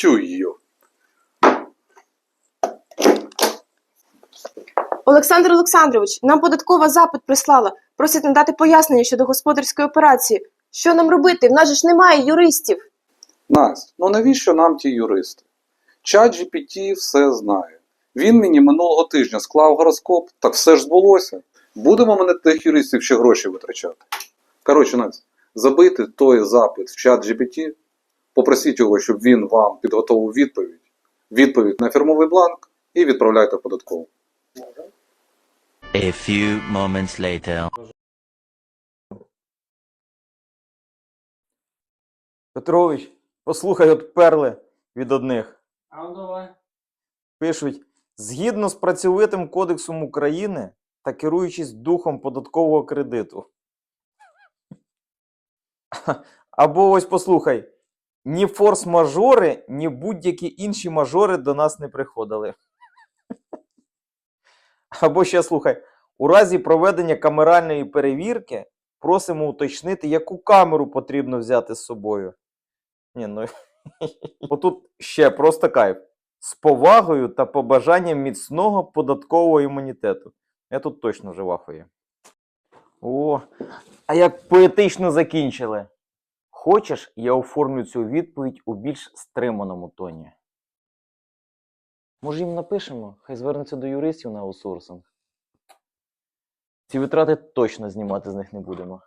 Чуй її. Олександр Олександрович, нам податкова запит прислала. Просять надати пояснення щодо господарської операції. Що нам робити? В нас же ж немає юристів. Настя, ну навіщо нам ті юристи? Чат GPT все знає. Він мені минулого тижня склав гороскоп, так все ж збулося. Будемо ми на тих юристів ще гроші витрачати. Коротше, Настя, забийте той запит в чат GPT, попросіть його, щоб він вам підготовив відповідь, відповідь на фірмовий бланк і відправляйте в податкову. A few moments later. Петрович, послухай от перли від одних. А ну давай. Пишуть: згідно з працьовитим кодексом України та керуючись духом податкового кредиту. Або ось послухай: ні форс-мажори, ні будь-які інші мажори до нас не приходили. Або ще слухай: у разі проведення камеральної перевірки просимо уточнити, яку камеру потрібно взяти з собою. Ні, ну отут ще просто кайф. З повагою та побажанням міцного податкового імунітету. Я тут точно вже вахую. О, а як поетично закінчили. Хочеш, я оформлю цю відповідь у більш стриманому тоні. Може їм напишемо, хай звернеться до юристів на аутсорсинг. Ці витрати точно знімати з них не будемо.